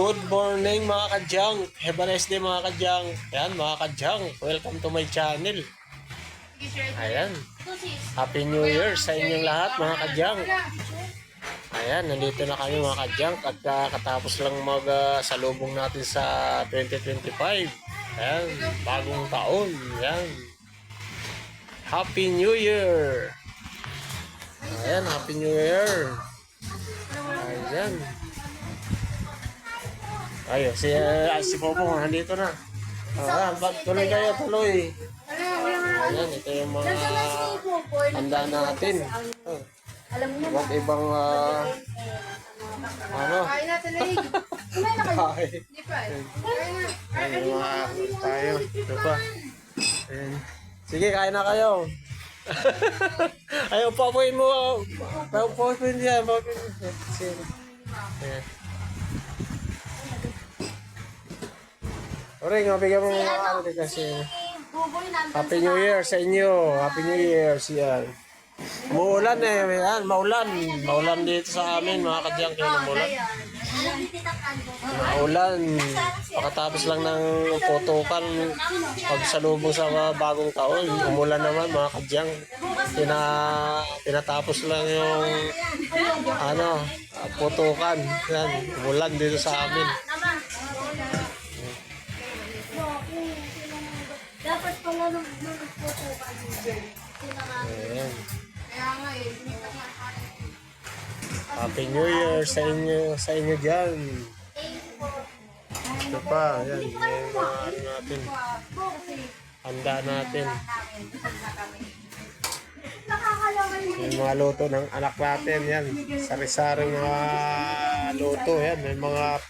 good morning mga kadyang. Have a nice day mga kadyang. Ayan mga kadyang, welcome to my channel. Ayan, Happy New Year sa inyong lahat mga kadyang. Ayan, nandito na kami mga kadyang at uh, katapos lang mag uh, salubong natin sa 2025. Ayan, bagong taon. Ayan. Happy New Year! Ayan, Happy New Year! Ayan. Ayo, si uh, si Popo nandito na. Ah, bag tuloy kayo, tuloy. Ayan, ito yung mga handa natin. Oh, iba't ibang ah, ano, Kain na tuloy. Kumain na kayo. Hindi pa eh. Ayan, mga tayo. Ito pa. Ayan. Sige, kain na kayo. Ayaw, papuin mo. Papuin niya. Papuin niya. Sige. Ayan. Oring, mabigyan mo mga ano kasi. Buboy nandun Happy New Year sa inyo. Happy New Year siya. Umuulan eh. Yan, maulan. Maulan dito sa amin, mga kadyang kayo ng ulan. Maulan. Pakatapos lang ng putukan pagsalubong sa mga bagong taon. Umulan naman, mga kadyang. Pina, pinatapos lang yung ano, putukan. Yan, umulan dito sa amin. Dapat pala nung nagputo ka Ayan. Kaya nga eh, lumipat nga ako. Happy New Year sa inyo, sa inyo dyan. Ito pa, yan. Yung mga natin. Handa natin. Yung mga luto ng anak natin, yan. Sari-saring mga luto, yan. May mga,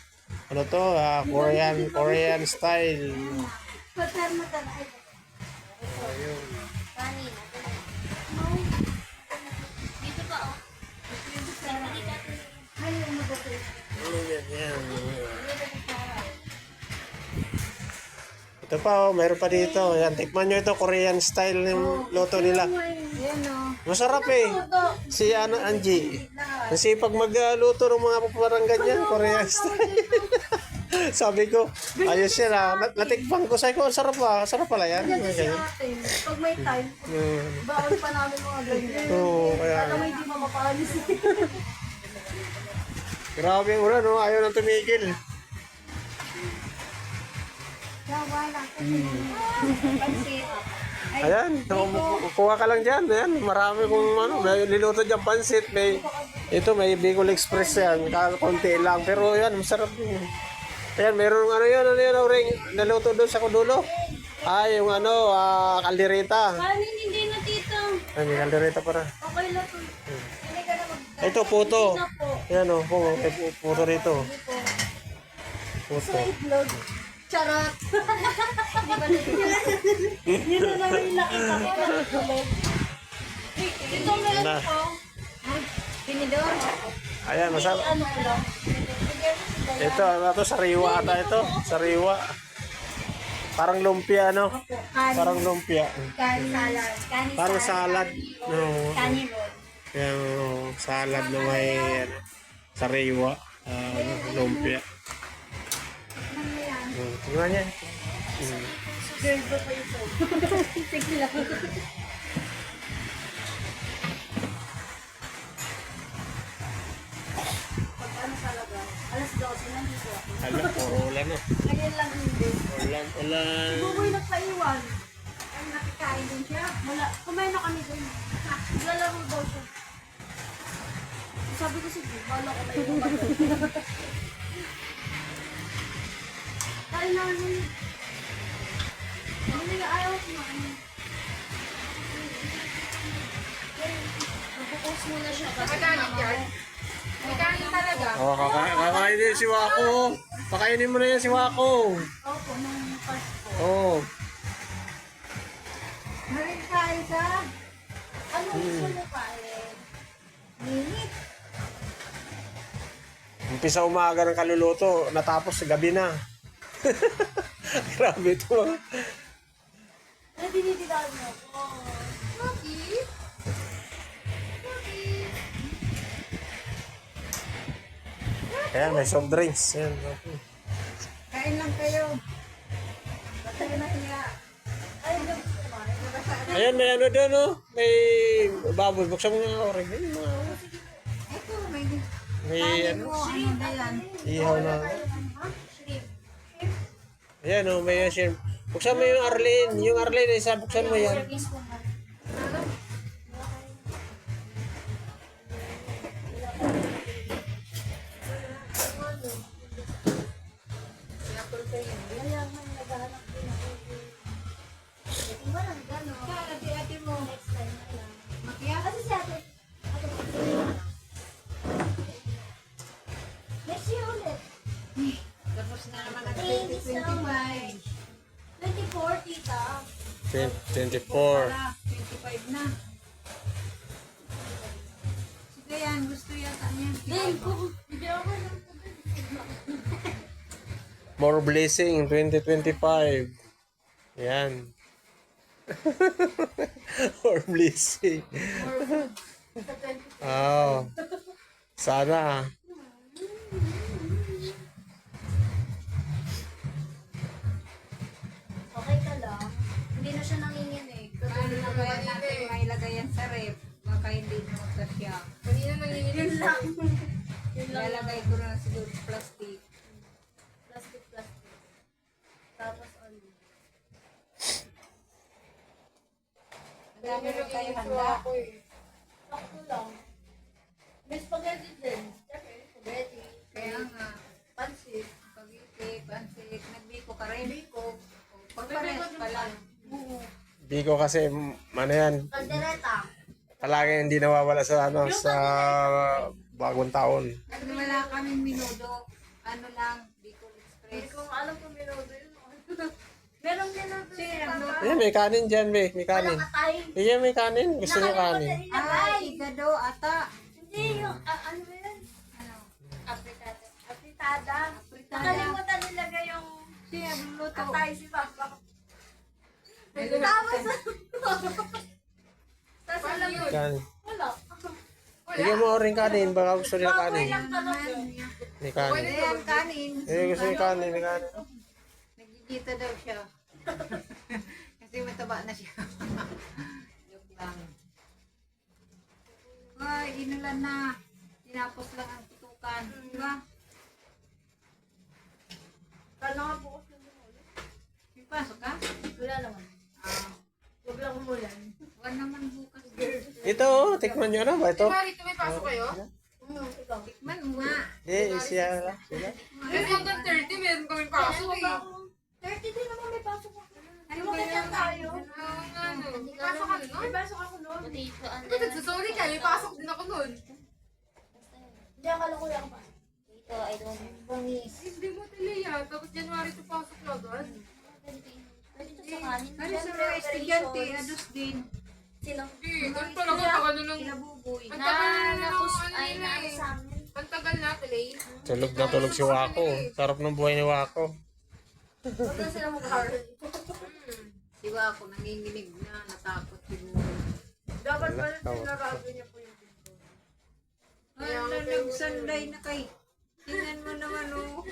ano to, ah, Korean, Korean style. Pagkar mo Ito pa, oh, mayroon pa dito. Yan, tikman nyo ito, Korean style yung luto nila. Yan o. Masarap eh. Si ano, Angie. Nasipag magluto ng mga parang ganyan, Korean style. Sabi ko, ayos yan ah. Nat- Natikpan ko. Sabi ko, "Ang sarap ah. Sarap pala yan. Ganyan. ate. Pag may time, Mm. bawal pa namin mga ganyan. Oo, kaya. Alam mo hindi mo mapaalis. Grabe yung ulan, no? Ayaw nang tumigil. Wala. Pansit. Ayan, ku- kuha ka lang dyan. Ayan, marami kong ano, may niluto dyan pansit. May, ito, may Bicol Express yan. Konti lang. Pero yan, masarap din. Ayan, meron ano yan, ano yan, ring naluto doon sa kudulo. Ah, yung ano, ah, kaldereta. Paano hindi na tito? Ay, may kaldereta para. Okay po. Na. Ito, puto. Ayan o, oh, puto rito. Ito. Puto. Itlog. Charot. Di ba Yun na lang yung nakita ko. Ito meron Na. ko. Pinidor. Ayan, masarap. Ano ko lang. Ito, ano to, sariwa ata ito. Sariwa. Parang lumpia, no? Kanin. Parang lumpia. Kanin salad. Kanin Parang salad. No. Kanin roll. Yung salad na may ano, sariwa. ah, lumpia. Ano yan? Mm. Girl ba pa ito? Sige lang. Pag alas 12 nandito ako. Hala, puro ulan na. Ngayon lang hindi. Ulan, ulan. Buboy nagpaiwan. Ay, nakikain din siya. Wala. Kumain na kami dun. Lalaro daw siya. Sabi ko sige, bala ko na yung Kain na kami. Ano nga ayaw kumain? Nagpupos muna siya. Nakagalit yan? Nagagalit talaga? Oh, kakain, kakain din si Wako. Pakainin mo na yan si Wako. Opo, nung Pasko. Oh. Marin ka? Ano gusto mo kain? Minit. Umpisa umaga ng kaluluto, natapos gabi na. Grabe ito. ah. Ano dinididaan mo? Bakit? Bakit? Ayan, may soft drinks. Ayan. Kain lang kayo. Basta na hiya. Ay, Ayan, may ano doon, oh. May baboy. Buksan mo nga orin. Ayan, mga, Ito, may may ano, ihaw na. Ayan, oh, may shrimp. Buksan mo yung Arlene. Yung Arlene, isa, buksan mo yan. Ate mo. Makiya? Tapos na naman ang 2025. 24. Wala, 25 na. Sige yan, gusto yata niya. Hindi ako lang More blessing 2025. Yan. More blessing. Oh. Sana. Okay ka lang. Hindi na siya nanginginig. Ano na kaya natin mailagay yan sa rep? Baka hindi mo siya. Kanina nanginginig lang. Yun lang. Ilalagay ko na siguro sa plastic. Plastic, plastic. Tapos ano. Ang dami rin kayo handa. Sakto lang. May spaghetti din. Siyempre, spaghetti. Kaya nga, Pansit. pag-iti, pansit, nagbiko ka rin. Biko. Pagpares pala. Oo. Biko kasi, ano yan, palagi hindi nawawala sa ano sa bagong taon. Pag wala kaming minudo, ano lang, Bicol Hindi Express. ko alam kung minudo yun. Meron din natin sa ano, Ayan, may kanin dyan, be. May kanin. Walang atay. Ayan, may kanin. Gusto Nakalimutan kanin. ay, igado, ata. Hindi, yung, ah, ano ba yun? Ano? Apritada. Apritada. Apritada. Nakalimutan nilagay yung Siya, luluto. atay si Papa. Ayun. Tapos, tapos alam mo, Kanin. wala. Bigyan mo rin kanin. Baka gusto nila Baboy kanin. lang talaga. May kanin. Ayan, kanin. Eh, gusto nyo kanin. May kanin. Nagigita daw siya. Kasi mataba na siya. Joke lang. Ay, inulan na. Tinapos lang ang tutukan. Di ba? Kala nga bukas na umulan. May pasok ka? Wala naman. Ah, Huwag lang umulan. wala naman bukas. Ito, oh, tikman nyo na ba ito? Marito, may pasok kayo? Hmm, ikaw. Tikman mo nga. Eh, siya lang. Kasi hanggang 30, meron kami pasok Ano eh. ba ako? 30 din naman may pasok ako. Ano Ano ba yan? tayo? Oo nga, no. May pasok ka nun? May pasok ako noon. Di ba nagsasorry ka? May pasok din ako nun. Hindi, akala ko yung pasok. Dito, I don't bangis. Hindi mo tiliya. Tapos January to pasok na doon. Sa kanin. Ano sa mga estudyante, ados din. Sino? Hindi, doon pa lang ang tagal na nung... Sila buboy. Ang Na, tagal na nung ano naano eh. sa amin. Ang tagal na, Tilay. Tulog na tulog si Wako. Sarap ng buhay ni Wako. Huwag na sila mag-hard. Diba ako nanginginig na, natakot siguro. Dapat pala sinarado niya po yung pinto. Ay, na, nagsanday na kay. Tingnan mo naman oh.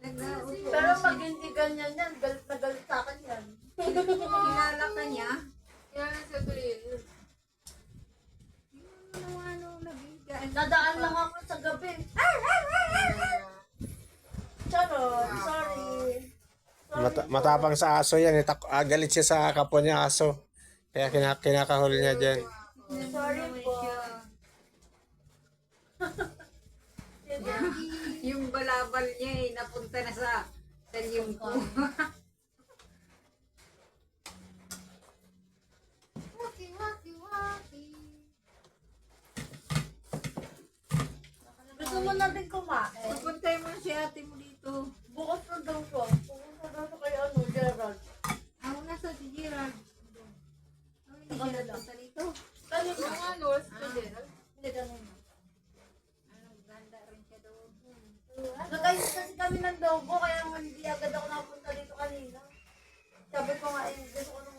Pero pag hindi ganyan yan, galit na galit sa akin yan. Kilala ka niya. Ang sa Tilay. Ano, ano, nabigaan. Nadaan lang ako sa gabi. Charot, sorry. Mata- matapang sa aso yan. Eh. Tak- ah, galit siya sa kapwa niya aso. Kaya kina- kinakahuli niya dyan. Sorry po. Balabal niya eh, napunta na sa yung ko. Gusto mo na din kumain. Pupuntay mo si ate mo dito. Bukas na daw siya. Pupunta daw siya kay ano, Gerald. Ako nasa si Gerard. Oh, hindi siya napunta dito. Kanina. Ang ano, student. Hindi kanina. Ano, ganda rin siya doon. Nagayos kasi kami ng logo, kaya hindi agad ako napunta dito kanina. Sabi ko nga, eh, gusto ko nung...